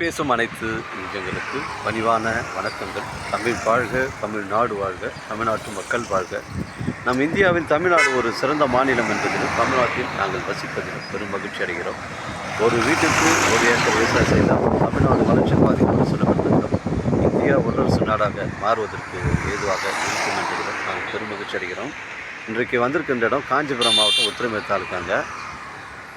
பேசும் அனைத்து நெஞ்சங்களுக்கு பணிவான வணக்கங்கள். தமிழ் வாழ்க தமிழ்நாடு வாழ்க தமிழ்நாட்டு மக்கள் வாழ்க. நம் இந்தியாவில் தமிழ்நாடு ஒரு சிறந்த மாநிலம் என்பதிலும் தமிழ்நாட்டில் நாங்கள் வசிப்பதிலும் பெரும் மகிழ்ச்சி அடைகிறோம். ஒரு வீட்டுக்கு ஒரு ஏக்கர் விவசாயம் செய்தால் தமிழ்நாடு வளர்ச்சி பாதிப்பு சொல்லப்பட்டிருக்கிறோம் இந்தியா வல்லரசு நாடாக மாறுவதற்கு ஏதுவாக இருக்கும் என்பதிலும் நாங்கள் பெரும் மகிழ்ச்சி அடைகிறோம். இன்றைக்கு வந்திருக்கின்ற இடம் காஞ்சிபுரம் மாவட்டம் உத்திரமே தாலுக்காங்க.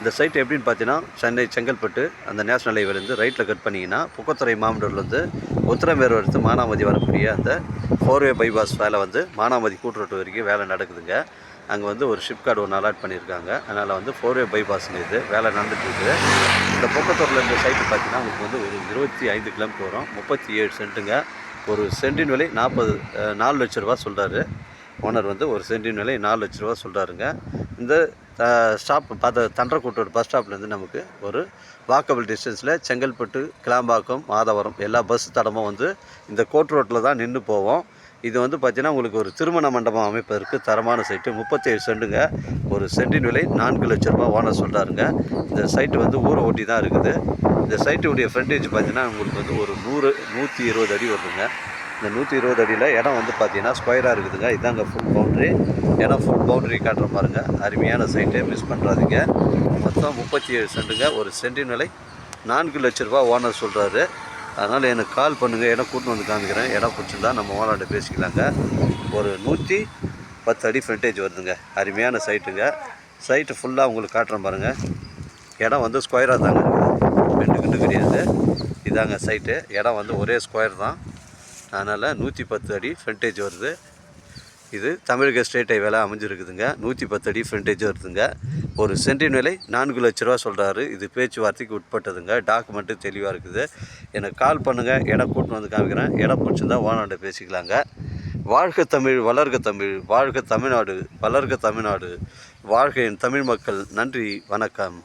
இந்த சைட் எப்படின்னு பார்த்தீங்கன்னா சென்னை செங்கல்பட்டு அந்த நேஷனல் ஹைவேலேருந்து ரைட்டில் கட் பண்ணிங்கன்னா புக்கத்துறை மாமண்டூர்லேருந்து உத்தரமேரு வரைத்து மானாமதி வரக்கூடிய அந்த ஃபோர்வே பைபாஸ் வேலை வந்து மானாமதி கூட்டுரோட்டு வரைக்கும் வேலை நடக்குதுங்க. அங்கே வந்து ஒரு ஷிப் கார்டு ஒன்று அலாட் பண்ணியிருக்காங்க. அதனால் வந்து ஃபோர்வே பைபாஸ்னு இது வேலை நடந்துகிட்டு இருக்குது. இந்த புக்கத்தூரில் இந்த சைட்டு பார்த்தீங்கன்னா உங்களுக்கு வந்து ஒரு இருபத்தி ஐந்து கிலோமீட்டர் வரும். முப்பத்தி ஏழு சென்ட்டுங்க. ஒரு சென்டின் விலை நாற்பது நாலு லட்ச ரூபா சொல்கிறாரு ஓனர் வந்து ஒரு சென்டின் விலை நாலு லட்ச ரூபா சொல்கிறாருங்க இந்த ஸ்டாப் பார்த்த தண்டரக்கூட்டோட பஸ் ஸ்டாப்லேருந்து நமக்கு ஒரு வாக்கபிள் டிஸ்டன்ஸில் செங்கல்பட்டு கிளாம்பாக்கம் மாதவரம் எல்லா பஸ் தடமும் வந்து இந்த கோட் ரோட்டில் தான் நின்று போவோம். இது வந்து பார்த்திங்கன்னா உங்களுக்கு ஒரு திருமண மண்டபம் அமைப்பதற்கு தரமான சைட்டு முப்பத்தேழு செண்டுங்க. ஒரு சென்டின் விலை நான்கு லட்ச ரூபா ஓனர் சொல்கிறாருங்க இந்த சைட்டு வந்து ஊரை ஒட்டி தான் இருக்குது. இந்த சைட்டுடைய ஃப்ரண்டேஜ் பார்த்தீங்கன்னா உங்களுக்கு வந்து ஒரு நூறு நூற்றி இருபது அடி வருதுங்க. இந்த நூற்றி இருபது அடியில் இடம் வந்து பார்த்தீங்கன்னா ஸ்கொயராக இருக்குதுங்க. இதாங்க ஃபுல் பவுண்ட்ரி இடம் ஃபுல் பவுண்ட்ரி காட்டுற பாருங்க. அருமையான சைட்டை மிஸ் பண்ணுறாதீங்க மொத்தம் முப்பத்தி ஏழு சென்ட்டுங்க ஒரு சென்டின் விலை நான்கு லட்ச ரூபா ஓனர் சொல்கிறாரு அதனால் எனக்கு கால் பண்ணுங்கள் இடம் கூட்டின்னு வந்து காமிக்கிறேன். இடம் பிடிச்சிருந்தா நம்ம ஓனர்கிட்ட பேசிக்கலாங்க. ஒரு நூற்றி பத்து அடி ஃப்ரண்டேஜ் வருதுங்க. அருமையான சைட்டுங்க சைட்டு ஃபுல்லாக உங்களுக்கு காட்டுறேன் பாருங்கள் இடம் வந்து ஸ்கொயராக தாங்க ரெண்டு கிண்டு கிடையாது. இதாங்க சைட்டு இடம் வந்து ஒரே ஸ்கொயர் தான். அதனால் நூற்றி பத்து அடி ஃப்ரண்டேஜ் வருது. இது தமிழக ஸ்டேட் ஹைவேல அமைஞ்சிருக்குதுங்க. நூற்றி பத்து அடி ஃப்ரண்டேஜ் வருதுங்க. ஒரு சென்டின் விலை நான்கு லட்ச ரூபா சொல்கிறாரு இது பேச்சுவார்த்தைக்கு உட்பட்டதுங்க. டாக்குமெண்ட்டு தெளிவாக இருக்குது. எனக்கு கால் பண்ணுங்கள் இடம் கூட்டு வந்து காமிக்கிறேன். இடம் பிடிச்சிருந்தா ஓனாண்ட பேசிக்கலாங்க. வாழ்க தமிழ் வளர்க தமிழ் வாழ்க தமிழ்நாடு வளர்க தமிழ்நாடு வாழ்க என் தமிழ் மக்கள். நன்றி வணக்கம்.